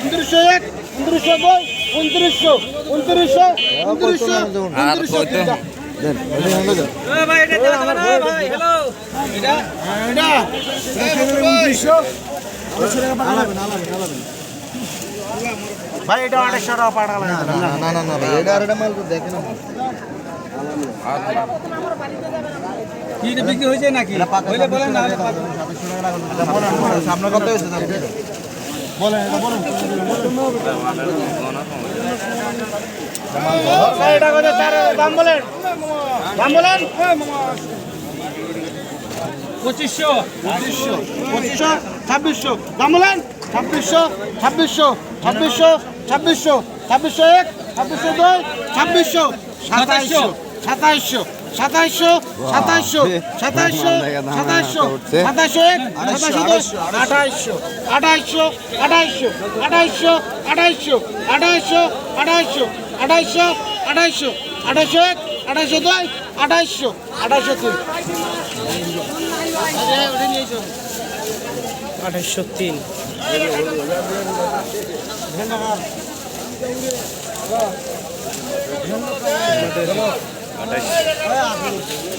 উনত্রিশশো এক উনত্রিশশো দুই উনত্রিশশো উনত্রিশশো উনত্রিশশো উনত্রিশশো ভাই এটা আড়াইশো টাকা পাঠালাম না না না ভাই এটা আর এটা মাল তো দেখে না বিক্রি হয়েছে নাকি? বলেন না সামনে কত হয়েছে? বলেন এটা বলেন। এটা কত চার দাম বলেন। দাম বলেন। পঁচিশশো। পঁচিশশো পঁচিশশো ছাব্বিশশো। দাম বলেন। ছাব্বিশশো ছাব্বিশশো ছাব্বিশশো ছাব্বিশশো ছাব্বিশশো এক ছাব্বিশশো দুই ছাব্বিশশো সাতাইশশো। সাতাইশশো। সাতাইশশো সাতাইশশো সাতাইশশো সাতাইশশো সাতাইশশো এক সাতাইশশো দশ আঠাইশশো আঠাইশশো আঠাইশশো আঠাইশশো আঠাইশশো আঠাইশশো আঠাইশশো আঠাইশশো আঠাইশশো আঠাইশশো এক আঠাইশশো দুই আঠাইশশো আঠাইশশো তিন। আঠাশশো তিন। আঠাশ